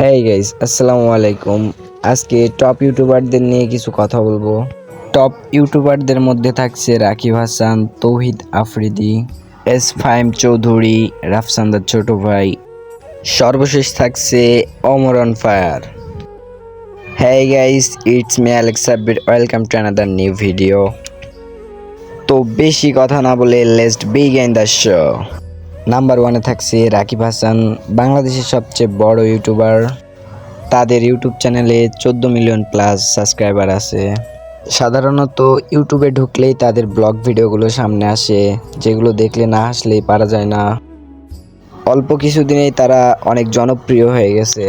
হ্যাঁ গাইস আসসালামু আলাইকুম আজকে টপ ইউটিউবারদের নিয়ে কিছু কথা বলব। টপ ইউটিউবারদের মধ্যে থাকছে রাকিব হাসান, তৌহিদ আফ্রিদি এস ফাইম চৌধুরী রাফসান্দার ছোট ভাই, সর্বশেষ থাকছে অমরন ফায়ার হ্যাঁ guys it's me Alexa bit welcome to another new video তো বেশি কথা না বলে লেস্ট begin the show number ওয়ানে থাকছে রাকিব হাসান, বাংলাদেশের সবচেয়ে বড় ইউটিউবার। তাদের ইউটিউব চ্যানেলে চোদ্দ মিলিয়ন প্লাস সাবস্ক্রাইবার আছে। সাধারণত ইউটিউবে ঢুকলেই তাদের ব্লগ ভিডিওগুলো সামনে আসে, যেগুলো দেখলে না হাসলেই পারা যায় না। অল্প কিছুদিনেই তারা অনেক জনপ্রিয় হয়ে গেছে।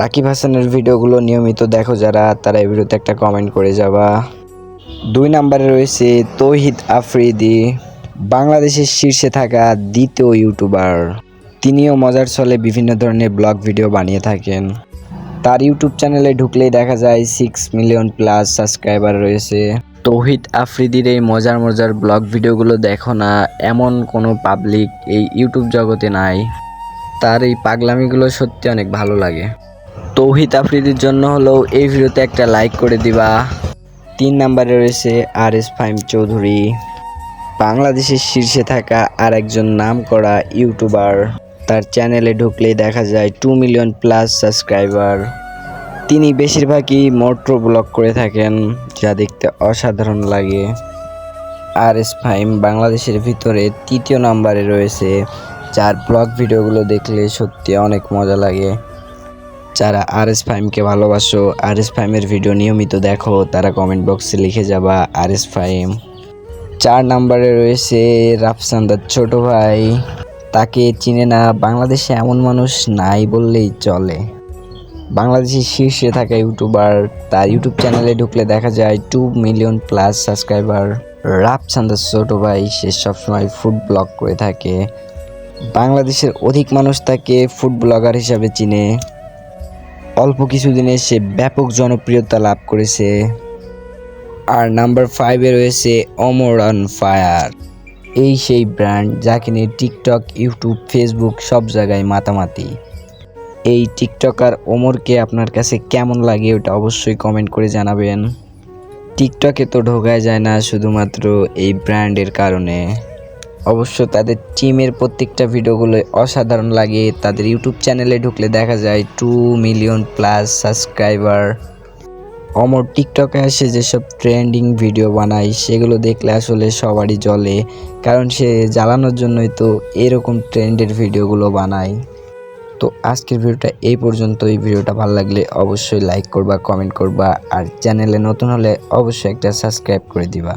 রাকিব হাসানের ভিডিওগুলো নিয়মিত দেখো যারা, তারা এই ভিডিওতে একটা কমেন্ট করে যাবা। দুই নাম্বারে রয়েছে তৌহিদ আফ্রিদি। বাংলাদেশের শীর্ষে থাকা দ্বিতীয় ইউটিউবার। তিনিও মজার ছলে বিভিন্ন ধরনের ব্লগ ভিডিও বানিয়ে থাকেন। তার ইউটিউব চ্যানেলে ঢুকলেই দেখা যায় সিক্স মিলিয়ন প্লাস সাবস্ক্রাইবার রয়েছে। তৌহিদ আফ্রিদির এই মজার মজার ব্লগ ভিডিওগুলো দেখো না, এমন কোনো পাবলিক এই ইউটিউব জগতে নাই। তার এই পাগলামিগুলো সত্যি অনেক ভালো লাগে। তৌহিদ আফ্রিদির জন্য হলেও এই ভিডিওতে একটা লাইক করে দিবা। তিন নাম্বারে রয়েছে আর এস ফাইম চৌধুরী বাংলাদেশের শীর্ষে থাকা আর একজন নাম করা ইউটিউবার। তার চ্যানেলে ঢুকলেই দেখা যায় টু মিলিয়ন প্লাস সাবস্ক্রাইবার তিনি বেশিরভাগই মোট্রো ব্লগ করে থাকেন, যা দেখতে অসাধারণ লাগে। আর এস ফাইম বাংলাদেশের ভিতরে তৃতীয় নম্বরে রয়েছে, যার ব্লগ ভিডিওগুলো দেখলে সত্যি অনেক মজা লাগে। যারা আর এস ফাইমকে ভালোবাসো, আর এস ফাইমের ভিডিও নিয়মিত দেখো, তারা কমেন্ট বক্সে লিখে যাবা আর এস ফাইম চার নাম্বারে রয়েছে রাফসান্দার ছোট ভাই। তাকে চিনে না, বাংলাদেশে এমন মানুষ নাই বললেই চলে। বাংলাদেশের শীর্ষে থাকা ইউটিউবার, তার ইউটিউব চ্যানেলে ঢুকলে দেখা যায় two million plus subscriber Rafsan the ছোট ভাই। সে সবসময় ফুড ব্লগ করে থাকে। বাংলাদেশের অধিক মানুষ তাকে ফুড ব্লগার হিসাবে চিনে। অল্প কিছুদিনে সে ব্যাপক জনপ্রিয়তা লাভ করেছে। আর নাম্বার ফাইভে রয়েছে অমর অন ফায়ার এই সেই ব্র্যান্ড যাকে নিয়ে টিকটক ইউটিউব ফেসবুক সব জায়গায় মাতামাতি। এই টিকটকার ওমরকে আপনার কাছে কেমন লাগে ওটা অবশ্যই কমেন্ট করে জানাবেন। টিকটকে তো ঢোকায় যায় না শুধুমাত্র এই ব্র্যান্ডের কারণে। অবশ্য তাদের টিমের প্রত্যেকটা ভিডিওগুলো অসাধারণ লাগে। তাদের ইউটিউব চ্যানেলে ঢুকলে দেখা যায় two million plus subscriber Amar টিকটকে আসে যেসব ট্রেন্ডিং ভিডিও বানায়, সেগুলো দেখলে আসলে সবারই জলে কারণ সে জ্বালানোর জন্যই তো এরকম ট্রেন্ডের ভিডিওগুলো বানায়। তো আজকের ভিডিওটা এই পর্যন্ত এই ভিডিওটা ভালো লাগলে অবশ্যই লাইক করবা কমেন্ট করবা, আর চ্যানেলে নতুন হলে অবশ্যই একটা সাবস্ক্রাইব করে দিবা।